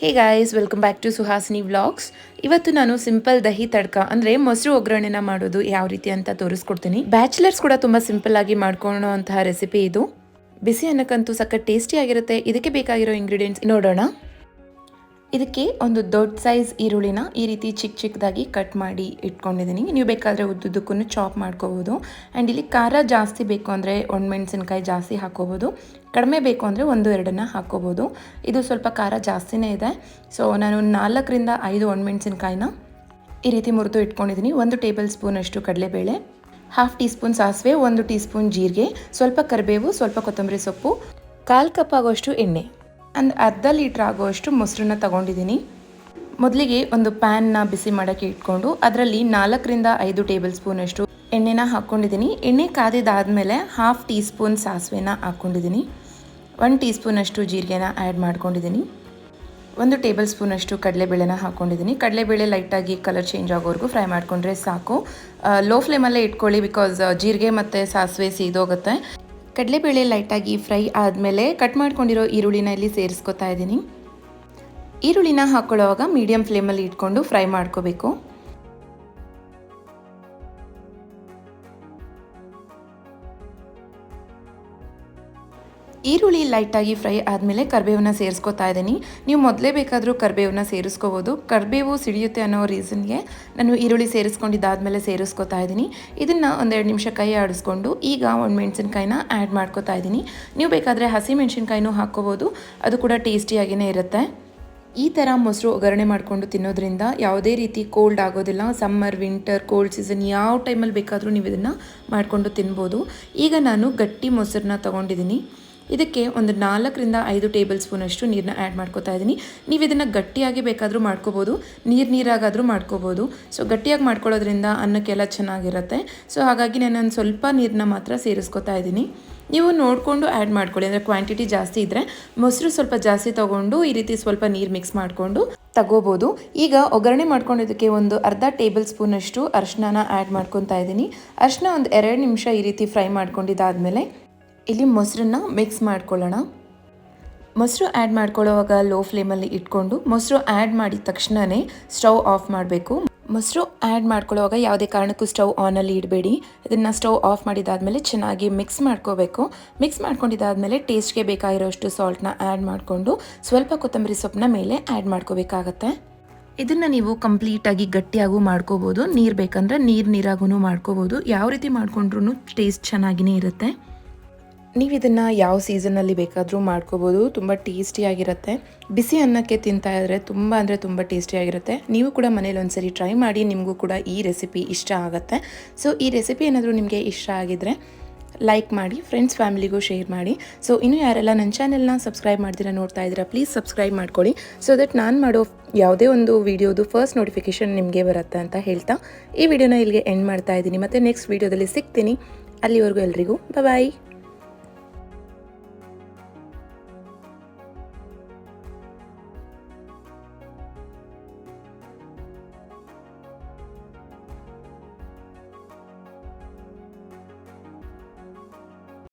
Hey guys welcome back to Suhasini vlogs ಇವತ್ತು ನಾನು simple dahi tadka ಅಂದರೆ ಮೊಸರು ಒಗ್ಗರಣೆನ ಮಾಡೋದು ಯಾವ ರೀತಿ ಅಂತ ತೋರಿಸ್ಕೊಡ್ತೀನಿ. ಬ್ಯಾಚುಲರ್ಸ್ ಕೂಡ ತುಂಬ ಸಿಂಪಲ್ ಆಗಿ ಮಾಡ್ಕೊಳ್ಳೋವಂತಹ ರೆಸಿಪಿ ಇದು. ಬಿಸಿ ಅನ್ನಕ್ಕಂತೂ ಸಖತ್ ಟೇಸ್ಟಿ ಆಗಿರುತ್ತೆ. ಇದಕ್ಕೆ ಬೇಕಾಗಿರೋ ಇಂಗ್ರೀಡಿಯೆಂಟ್ಸ್ ನೋಡೋಣ. ಇದಕ್ಕೆ ಒಂದು ದೊಡ್ಡ ಸೈಜ್ ಈರುಳ್ಳಿನ ಈ ರೀತಿ ಚಿಕ್ಕ ಚಿಕ್ಕದಾಗಿ ಕಟ್ ಮಾಡಿ ಇಟ್ಕೊಂಡಿದ್ದೀನಿ. ನೀವು ಬೇಕಾದರೆ ಉದ್ದುದಕ್ಕೂ ಚಾಪ್ ಮಾಡ್ಕೋಬೋದು. ಆ್ಯಂಡ್ ಇಲ್ಲಿ ಖಾರ ಜಾಸ್ತಿ ಬೇಕು ಅಂದರೆ ಒಣಮೆಣಸಿನ್ಕಾಯಿ ಜಾಸ್ತಿ ಹಾಕೋಬೋದು. ಕಡಿಮೆ ಬೇಕು ಅಂದರೆ ಒಂದು ಎರಡನ್ನ ಹಾಕೋಬೋದು. ಇದು ಸ್ವಲ್ಪ ಖಾರ ಜಾಸ್ತಿನೇ ಇದೆ. ಸೊ ನಾನು ನಾಲ್ಕರಿಂದ ಐದು ಒಣಮೆಣಸಿನ್ಕಾಯಿನ ಈ ರೀತಿ ಮುರಿದು ಇಟ್ಕೊಂಡಿದ್ದೀನಿ. ಒಂದು ಟೇಬಲ್ ಸ್ಪೂನಷ್ಟು ಕಡಲೆಬೇಳೆ ಹಾಫ್ ಟೀ ಸ್ಪೂನ್ ಸಾಸಿವೆ, ಒಂದು ಟೀ ಸ್ಪೂನ್ ಜೀರಿಗೆ, ಸ್ವಲ್ಪ ಕರಿಬೇವು, ಸ್ವಲ್ಪ ಕೊತ್ತಂಬರಿ ಸೊಪ್ಪು, ಕಾಲು ಕಪ್ ಆಗೋಷ್ಟು ಎಣ್ಣೆ. ಒಂದು ಅರ್ಧ ಲೀಟ್ರ್ ಆಗುವಷ್ಟು ಮೊಸರನ್ನ ತಗೊಂಡಿದ್ದೀನಿ. ಮೊದಲಿಗೆ ಒಂದು ಪ್ಯಾನ್ನ ಬಿಸಿ ಮಾಡೋಕ್ಕೆ ಇಟ್ಕೊಂಡು ಅದರಲ್ಲಿ ನಾಲ್ಕರಿಂದ ಐದು ಟೇಬಲ್ ಸ್ಪೂನಷ್ಟು ಎಣ್ಣೆನ ಹಾಕ್ಕೊಂಡಿದ್ದೀನಿ. ಎಣ್ಣೆ ಕಾದಿದ್ದಾದಮೇಲೆ ಹಾಫ್ ಟೀ ಸ್ಪೂನ್ ಸಾಸಿವೆನ ಹಾಕ್ಕೊಂಡಿದ್ದೀನಿ. ಒನ್ ಟೀ ಸ್ಪೂನಷ್ಟು ಜೀರಿಗೆನ ಆ್ಯಡ್ ಮಾಡ್ಕೊಂಡಿದ್ದೀನಿ. ಒಂದು ಟೇಬಲ್ ಸ್ಪೂನಷ್ಟು ಕಡಲೆಬೇಳೆನ ಹಾಕ್ಕೊಂಡಿದ್ದೀನಿ. ಕಡಲೆಬೇಳೆ ಲೈಟಾಗಿ ಕಲರ್ ಚೇಂಜ್ ಆಗೋವರೆಗೂ ಫ್ರೈ ಮಾಡಿಕೊಂಡ್ರೆ ಸಾಕು. ಲೋ ಫ್ಲೇಮಲ್ಲೇ ಇಟ್ಕೊಳ್ಳಿ ಬಿಕಾಸ್ ಜೀರಿಗೆ ಮತ್ತು ಸಾಸಿವೆ ಸೀದೋಗುತ್ತೆ. ಕಡಲೆಬೇಳೆ ಲೈಟಾಗಿ ಫ್ರೈ ಆದಮೇಲೆ ಕಟ್ ಮಾಡ್ಕೊಂಡಿರೋ ಈರುಳ್ಳಿನ ಇಲ್ಲಿ ಸೇರಿಸ್ಕೊತಾ ಇದ್ದೀನಿ. ಈರುಳ್ಳಿನ ಹಾಕ್ಕೊಳ್ಳೋವಾಗ ಮೀಡಿಯಮ್ ಫ್ಲೇಮಲ್ಲಿ ಇಟ್ಕೊಂಡು ಫ್ರೈ ಮಾಡ್ಕೋಬೇಕು. ಈರುಳ್ಳಿ ಲೈಟಾಗಿ ಫ್ರೈ ಆದಮೇಲೆ ಕರಿಬೇವನ್ನ ಸೇರಿಸ್ಕೊತಾ ಇದ್ದೀನಿ. ನೀವು ಮೊದಲೇ ಬೇಕಾದರೂ ಕರಿಬೇವನ್ನ ಸೇರಿಸ್ಕೋಬೋದು. ಕರಿಬೇವು ಸಿಡಿಯುತ್ತೆ ಅನ್ನೋ ರೀಸನ್ಗೆ ನಾನು ಈರುಳ್ಳಿ ಸೇರಿಸ್ಕೊಂಡಿದ್ದಾದಮೇಲೆ ಸೇರಿಸ್ಕೊತಾ ಇದ್ದೀನಿ. ಇದನ್ನು ಒಂದೆರಡು ನಿಮಿಷ ಕೈ ಆಡಿಸ್ಕೊಂಡು ಈಗ ಒಂದು ಮೆಣಸಿನ್ಕಾಯಿನ ಆ್ಯಡ್ ಮಾಡ್ಕೊತಾ ಇದ್ದೀನಿ. ನೀವು ಬೇಕಾದರೆ ಹಸಿ ಮೆಣಸಿನಕಾಯಿನೂ ಹಾಕ್ಕೋಬೋದು. ಅದು ಕೂಡ ಟೇಸ್ಟಿಯಾಗಿಯೇ ಇರುತ್ತೆ. ಈ ಥರ ಮೊಸರು ಒಗ್ಗರಣೆ ಮಾಡಿಕೊಂಡು ತಿನ್ನೋದ್ರಿಂದ ಯಾವುದೇ ರೀತಿ ಕೋಲ್ಡ್ ಆಗೋದಿಲ್ಲ. ಸಮ್ಮರ್ ವಿಂಟರ್ ಕೋಲ್ಡ್ ಸೀಸನ್ ಯಾವ ಟೈಮಲ್ಲಿ ಬೇಕಾದರೂ ನೀವು ಇದನ್ನು ಮಾಡಿಕೊಂಡು ತಿನ್ಬೋದು. ಈಗ ನಾನು ಗಟ್ಟಿ ಮೊಸರನ್ನ ತೊಗೊಂಡಿದ್ದೀನಿ. ಇದಕ್ಕೆ ಒಂದು ನಾಲ್ಕರಿಂದ ಐದು ಟೇಬಲ್ ಸ್ಪೂನಷ್ಟು ನೀರನ್ನ ಆ್ಯಡ್ ಮಾಡ್ಕೋತಾ ಇದ್ದೀನಿ ನೀವು ಇದನ್ನು ಗಟ್ಟಿಯಾಗಿ ಬೇಕಾದರೂ ಮಾಡ್ಕೋಬೋದು, ನೀರು ನೀರಾಗಾದರೂ ಮಾಡ್ಕೋಬೋದು. ಸೊ ಗಟ್ಟಿಯಾಗಿ ಮಾಡ್ಕೊಳ್ಳೋದ್ರಿಂದ ಅನ್ನಕ್ಕೆಲ್ಲ ಚೆನ್ನಾಗಿರುತ್ತೆ. ಸೊ ಹಾಗಾಗಿ ನಾನು ಒಂದು ಸ್ವಲ್ಪ ನೀರನ್ನ ಮಾತ್ರ ಸೇರಿಸ್ಕೊತಾ ಇದ್ದೀನಿ ನೀವು ನೋಡಿಕೊಂಡು ಆ್ಯಡ್ ಮಾಡ್ಕೊಳ್ಳಿ. ಅಂದರೆ ಕ್ವಾಂಟಿಟಿ ಜಾಸ್ತಿ ಇದ್ದರೆ ಮೊಸರು ಸ್ವಲ್ಪ ಜಾಸ್ತಿ ತೊಗೊಂಡು ಈ ರೀತಿ ಸ್ವಲ್ಪ ನೀರು ಮಿಕ್ಸ್ ಮಾಡಿಕೊಂಡು ತಗೋಬೋದು. ಈಗ ಒಗ್ಗರಣೆ ಮಾಡ್ಕೊಂಡಿದ್ದಕ್ಕೆ ಒಂದು ಅರ್ಧ ಟೇಬಲ್ ಸ್ಪೂನಷ್ಟು ಅರ್ಶಿನ ಆ್ಯಡ್ ಮಾಡ್ಕೊತಾ ಇದ್ದೀನಿ ಅರ್ಶಿನ ಒಂದು ಎರಡು ನಿಮಿಷ ಈ ರೀತಿ ಫ್ರೈ ಮಾಡ್ಕೊಂಡಿದ್ದಾದಮೇಲೆ ಇಲ್ಲಿ ಮೊಸರನ್ನು ಮಿಕ್ಸ್ ಮಾಡ್ಕೊಳ್ಳೋಣ. ಮೊಸರು ಆ್ಯಡ್ ಮಾಡ್ಕೊಳ್ಳೋವಾಗ ಲೋ ಫ್ಲೇಮಲ್ಲಿ ಇಟ್ಕೊಂಡು ಮೊಸರು ಆ್ಯಡ್ ಮಾಡಿದ ತಕ್ಷಣವೇ ಸ್ಟವ್ ಆಫ್ ಮಾಡಬೇಕು. ಮೊಸರು ಆ್ಯಡ್ ಮಾಡ್ಕೊಳ್ಳೋವಾಗ ಯಾವುದೇ ಕಾರಣಕ್ಕೂ ಸ್ಟವ್ ಆನಲ್ಲಿ ಇಡಬೇಡಿ. ಇದನ್ನು ಸ್ಟವ್ ಆಫ್ ಮಾಡಿದಾದಮೇಲೆ ಚೆನ್ನಾಗಿ ಮಿಕ್ಸ್ ಮಾಡ್ಕೋಬೇಕು. ಮಿಕ್ಸ್ ಮಾಡ್ಕೊಂಡಿದ್ದಾದಮೇಲೆ ಟೇಸ್ಟ್ಗೆ ಬೇಕಾಗಿರೋಷ್ಟು ಸಾಲ್ಟ್ನ ಆ್ಯಡ್ ಮಾಡಿಕೊಂಡು ಸ್ವಲ್ಪ ಕೊತ್ತಂಬರಿ ಸೊಪ್ಪನ್ನ ಮೇಲೆ ಆ್ಯಡ್ ಮಾಡ್ಕೋಬೇಕಾಗತ್ತೆ. ಇದನ್ನು ನೀವು ಕಂಪ್ಲೀಟಾಗಿ ಗಟ್ಟಿಯಾಗೂ ಮಾಡ್ಕೋಬೋದು. ನೀರು ಬೇಕಂದ್ರೆ ನೀರು ನೀರಾಗೂ ಮಾಡ್ಕೋಬೋದು. ಯಾವ ರೀತಿ ಮಾಡ್ಕೊಂಡ್ರೂ ಟೇಸ್ಟ್ ಚೆನ್ನಾಗಿಯೇ ಇರುತ್ತೆ. ನೀವು ಇದನ್ನು ಯಾವ ಸೀಸನಲ್ಲಿ ಬೇಕಾದರೂ ಮಾಡ್ಕೋಬೋದು. ತುಂಬ ಟೇಸ್ಟಿಯಾಗಿರುತ್ತೆ ಬಿಸಿ ಅನ್ನಕ್ಕೆ ತಿಂತಾ ಇದ್ದರೆ ತುಂಬ ಅಂದರೆ ತುಂಬ ಟೇಸ್ಟಿಯಾಗಿರುತ್ತೆ ನೀವು ಕೂಡ ಮನೇಲಿ ಒಂದ್ಸರಿ ಟ್ರೈ ಮಾಡಿ, ನಿಮಗೂ ಕೂಡ ಈ ರೆಸಿಪಿ ಇಷ್ಟ ಆಗುತ್ತೆ. ಸೊ, ಈ ರೆಸಿಪಿ ಏನಾದರೂ ನಿಮಗೆ ಇಷ್ಟ ಆಗಿದ್ರೆ ಲೈಕ್ ಮಾಡಿ, ಫ್ರೆಂಡ್ಸ್, ಫ್ಯಾಮಿಲಿಗೂ ಶೇರ್ ಮಾಡಿ. ಸೊ, ಇನ್ನೂ ಯಾರೆಲ್ಲ ನನ್ನ ಚಾನೆಲ್ನ ಸಬ್ಸ್ಕ್ರೈಬ್ ಮಾಡ್ತೀರಾ ನೋಡ್ತಾ ಇದ್ದೀರಾ, ಪ್ಲೀಸ್ ಸಬ್ಸ್ಕ್ರೈಬ್ ಮಾಡ್ಕೊಳ್ಳಿ. ಸೊ ದಟ್ ನಾನು ಮಾಡೋ ಯಾವುದೇ ಒಂದು ವೀಡಿಯೋದು ಫಸ್ಟ್ ನೋಟಿಫಿಕೇಷನ್ ನಿಮಗೆ ಬರುತ್ತೆ ಅಂತ ಹೇಳ್ತಾ, ಈ ವಿಡಿಯೋನ ಇಲ್ಲಿಗೆ ಎಂಡ್ ಮಾಡ್ತಾ ಇದ್ದೀನಿ. ಮತ್ತು ನೆಕ್ಸ್ಟ್ ವೀಡಿಯೋದಲ್ಲಿ ಸಿಗ್ತೀನಿ. ಅಲ್ಲಿವರೆಗೂ ಎಲ್ರಿಗೂ ಬಾಯ್